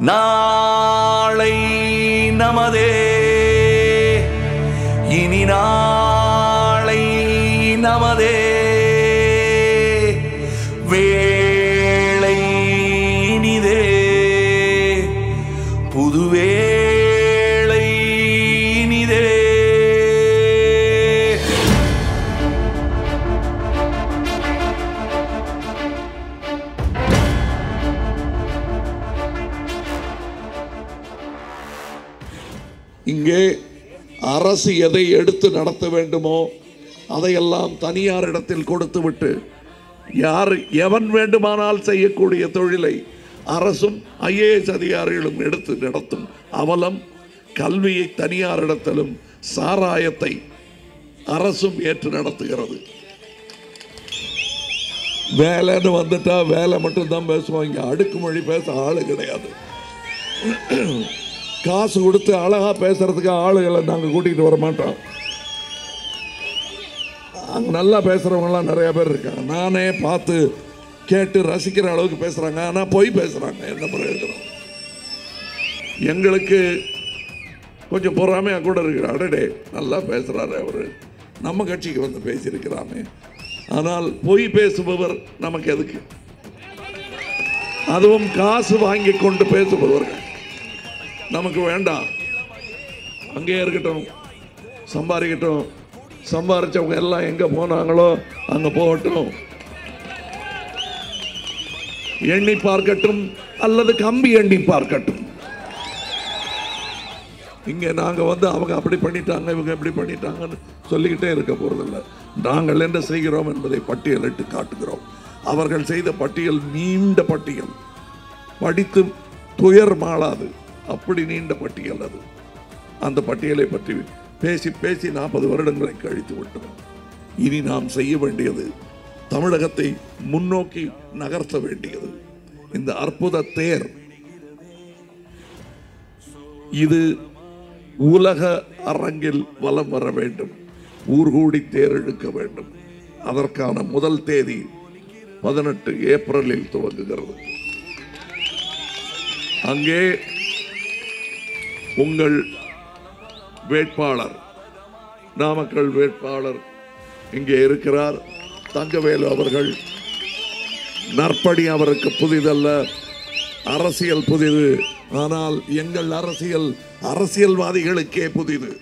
நாளை நமதே. இனி நாளை நமதே. வேளை இனிதே. புதுவே இங்கே அரசு எதை எடுத்து நடத்த வேண்டுமோ அதையெல்லாம் தனியார் இடத்தில் கொடுத்துவிட்டு யார் எவன் வேண்டுமானால் செய்யக்கூடிய தொழிலை அரசும் ஐஏஎஸ் அதிகாரிகளும் எடுத்து நடத்தும் அவலம் கல்வியை தனியார் இடத்திலும் சாராயத்தை அரசும் ஏற்று நடத்துகிறது. வேலைன்னு வந்துட்டா வேலை மட்டும்தான் பேசுவோம் அடுக்குமொழி பேச ஆள் கிடையாது. காசு கொடுத்து அழகா பேசுறதுக்கு ஆளுகளை நாங்கள் கூட்டிகிட்டு வர மாட்டோம். அங்கே நல்லா பேசுகிறவங்களாம் நிறையா பேர் இருக்காங்க. நானே பார்த்து கேட்டு ரசிக்கிற அளவுக்கு பேசுகிறாங்க ஆனால் பொய் பேசுகிறாங்க என்ன பிரயோஜனம் எங்களுக்கு கொஞ்சம் பொறாமையாக கூட இருக்கிற அடடே நல்லா பேசுகிறாரு அவர். நம்ம கட்சிக்கு வந்து பேசியிருக்கிறாமே. ஆனால் பொய் பேசுபவர் நமக்கு எதுக்கு? அதுவும் காசு வாங்கி கொண்டு பேசுபவர்கள். நமக்கு வேண்டாம். அங்கேயே இருக்கட்டும். சம்பாதிக்கட்டும். சம்பாரிச்சவங்க எல்லாம் எங்கே போனாங்களோ அங்கே போகட்டும். எண்ணி பார்க்கட்டும் அல்லது கம்பி எண்ணி பார்க்கட்டும். இங்கே நாங்கள் வந்து அவங்க அப்படி பண்ணிட்டாங்க இவங்க இப்படி பண்ணிட்டாங்கன்னு சொல்லிக்கிட்டே இருக்க போகிறதில்ல நாங்கள் என்ன செய்கிறோம் என்பதை பட்டியலிட்டு காட்டுகிறோம். அவர்கள் செய்த பட்டியல் நீண்ட பட்டியல். படித்து துயர் மாளாது. அப்படி நீண்ட பட்டியல் அது. அந்த பட்டியலை பற்றி பேசி பேசி நாற்பது வருடங்களை கழித்து விட்டோம். இனி நாம் செய்ய வேண்டியது தமிழகத்தை முன்னோக்கி நகர்த்த வேண்டியது. இந்த அற்புத தேர். இது உலக அரங்கில் வலம் வர வேண்டும். ஊர்கூடி தேர் இழுக்க வேண்டும். அதற்கான முதல் தேதி பதினெட்டு ஏப்ரலில் துவங்குகிறது. அங்கே உங்கள் வேட்பாளர் நாமக்கல் வேட்பாளர் இங்கே இருக்கிறார். தங்கவேலு அவர்கள் நற்பணி அவருக்கு புதிதல்ல அரசியல் புதிது. ஆனால் எங்கள் அரசியல் அரசியல்வாதிகளுக்கே புதிது.